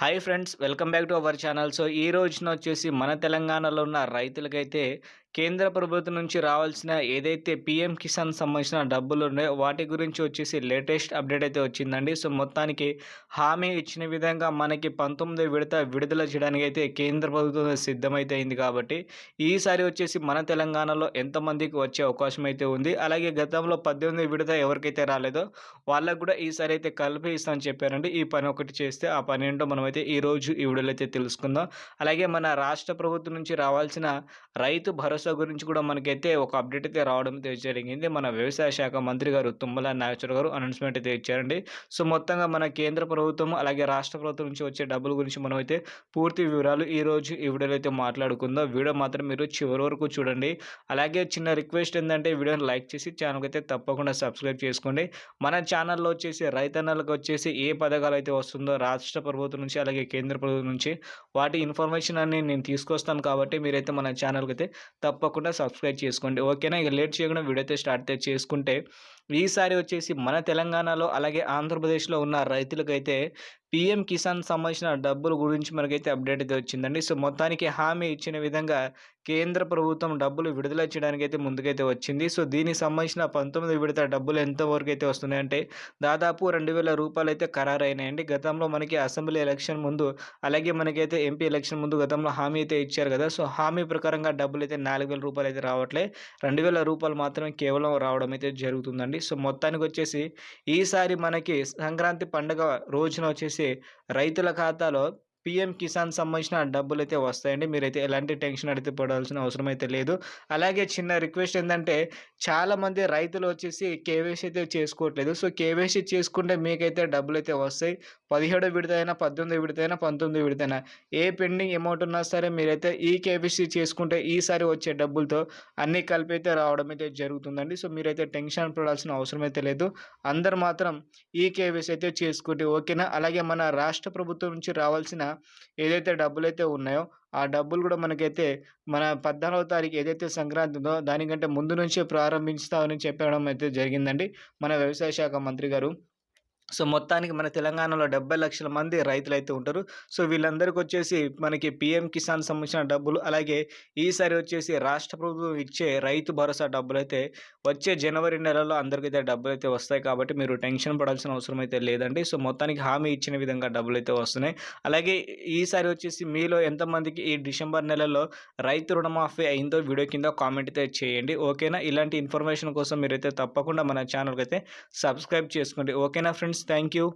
Hi friends welcome back to our channel. So ఈ రోజున వచ్చేసి మన తెలంగాణలో ఉన్న రైతులకైతే కేంద్ర ప్రభుత్వం నుంచి రావాల్సిన ఏదైతే పిఎం కిసాన్ సంబంధించిన డబ్బులు ఉన్నాయో వాటి గురించి వచ్చేసి లేటెస్ట్ అప్డేట్ అయితే వచ్చిందండి. సో మొత్తానికి హామీ ఇచ్చిన విధంగా మనకి పంతొమ్మిది విడత విడుదల చేయడానికి అయితే కేంద్ర ప్రభుత్వం సిద్ధమైతే అయింది కాబట్టి ఈసారి వచ్చేసి మన తెలంగాణలో ఎంతమందికి వచ్చే అవకాశం అయితే ఉంది. అలాగే గతంలో పద్దెనిమిది విడత ఎవరికైతే రాలేదో వాళ్ళకు కూడా ఈసారి అయితే కలిపి ఇస్తామని చెప్పారండి. ఈ పని ఒకటి చేస్తే ఆ పని ఏంటో మనం అయితే ఈరోజు ఈ వీడియోలో అయితే తెలుసుకుందాం. అలాగే మన రాష్ట్ర ప్రభుత్వం నుంచి రావాల్సిన రైతు భరోసా గురించి కూడా మనకైతే ఒక అప్డేట్ అయితే రావడం అయితే జరిగింది. మన వ్యవసాయ శాఖ మంత్రి గారు తుమ్మల నాగేశ్వర గారు అనౌన్స్మెంట్ అయితే ఇచ్చారండి. సో మొత్తంగా మన కేంద్ర ప్రభుత్వం అలాగే రాష్ట్ర ప్రభుత్వం నుంచి వచ్చే డబ్బుల గురించి మనం అయితే పూర్తి వివరాలు ఈ రోజు ఈ వీడియోలో అయితే మాట్లాడుకుందాం. వీడియో మాత్రం మీరు చివరి వరకు చూడండి. అలాగే చిన్న రిక్వెస్ట్ ఏంటంటే వీడియోని లైక్ చేసి ఛానల్కి అయితే తప్పకుండా సబ్స్క్రైబ్ చేసుకోండి. మన ఛానల్లో వచ్చేసి రైతన్నలకు వచ్చేసి ఏ పథకాలు అయితే వస్తుందో రాష్ట్ర ప్రభుత్వం నుంచి అలాగే కేంద్ర ప్రభుత్వం నుంచి వాటి ఇన్ఫర్మేషన్ అన్ని నేను తీసుకొస్తాను కాబట్టి మీరైతే మన ఛానల్కి అయితే తప్పకుండా సబ్స్క్రైబ్ చేసుకోండి. ఓకేనా? ఇక లేట్ చేయకుండా వీడియో అయితే స్టార్ట్ అయితే చేసుకుంటే ఈసారి వచ్చేసి మన తెలంగాణలో అలాగే ఆంధ్రప్రదేశ్లో ఉన్న రైతులకైతే పిఎం కిసాన్ సంబంధించిన డబ్బుల గురించి మనకైతే అప్డేట్ అయితే వచ్చిందండి. సో మొత్తానికి హామీ ఇచ్చిన విధంగా కేంద్ర ప్రభుత్వం డబ్బులు విడుదల చేయడానికి అయితే ముందుకైతే వచ్చింది. సో దీనికి సంబంధించిన పంతొమ్మిది విడత డబ్బులు ఎంతవరకు అయితే వస్తున్నాయంటే దాదాపు రెండు వేల రూపాయలు అయితే ఖరారైనాయండి. గతంలో మనకి అసెంబ్లీ ఎలక్షన్ ముందు అలాగే మనకైతే ఎంపీ ఎలక్షన్ ముందు గతంలో హామీ అయితే ఇచ్చారు కదా! సో హామీ ప్రకారంగా డబ్బులు అయితే నాలుగు వేల రూపాయలు అయితే రావట్లే. రెండు వేల రూపాయలు మాత్రమే కేవలం రావడం అయితే జరుగుతుందండి. సో మొత్తానికి వచ్చేసి ఈసారి మనకి సంక్రాంతి పండుగ రోజున వచ్చేసి రైతుల ఖాతాలో పిఎం కిసాన్ సంబంధించిన డబ్బులు అయితే వస్తాయండి. మీరైతే ఎలాంటి టెన్షన్ అడిగితే పడాల్సిన అవసరం అయితే లేదు. అలాగే చిన్న రిక్వెస్ట్ ఏంటంటే చాలామంది రైతులు వచ్చేసి కేవైసీ అయితే చేసుకోవట్లేదు. సో కేవైసీ చేసుకుంటే మీకైతే డబ్బులు అయితే వస్తాయి. పదిహేడు విడతైనా పద్దెనిమిది విడతైనా పంతొమ్మిది విడతైనా ఏ పెండింగ్ అమౌంట్ ఉన్నా సరే మీరైతే ఈ కేవైసీ చేసుకుంటే ఈసారి వచ్చే డబ్బులతో అన్నీ కలిపి అయితే రావడం అయితే జరుగుతుందండి. సో మీరైతే టెన్షన్ పడాల్సిన అవసరం అయితే లేదు. అందరు మాత్రం ఈ కేవైసీ అయితే చేసుకుంటే ఓకేనా? అలాగే మన రాష్ట్ర ప్రభుత్వం నుంచి రావాల్సిన ఏదైతే డబ్బులు అయితే ఉన్నాయో ఆ డబ్బులు కూడా మనకైతే మన పద్నాలుగో తారీఖు ఏదైతే సంక్రాంతి ఉందో దానికంటే ముందు నుంచే ప్రారంభిస్తామని చెప్పడం అయితే జరిగిందండి. మన వ్యవసాయ శాఖ మంత్రి గారు సో మొత్తానికి మన తెలంగాణలో డెబ్బై లక్షల మంది రైతులు అయితే ఉంటారు. సో వీళ్ళందరికీ వచ్చేసి మనకి పిఎం కిసాన్ సంబంధించిన డబ్బులు అలాగే ఈసారి వచ్చేసి రాష్ట్ర ప్రభుత్వం ఇచ్చే రైతు భరోసా డబ్బులు అయితే వచ్చే జనవరి నెలలో అందరికైతే డబ్బులు అయితే వస్తాయి కాబట్టి మీరు టెన్షన్ పడాల్సిన అవసరం అయితే లేదండి. సో మొత్తానికి హామీ ఇచ్చిన విధంగా డబ్బులు అయితే వస్తున్నాయి. అలాగే ఈసారి వచ్చేసి మీలో ఎంతమందికి ఈ డిసెంబర్ నెలలో రైతు రుణమాఫీ అయిందో వీడియో కింద కామెంట్ అయితే చేయండి. ఓకేనా? ఇలాంటి ఇన్ఫర్మేషన్ కోసం మీరైతే తప్పకుండా మన ఛానల్కి అయితే సబ్స్క్రైబ్ చేసుకోండి. ఓకేనా ఫ్రెండ్స్? Thank you.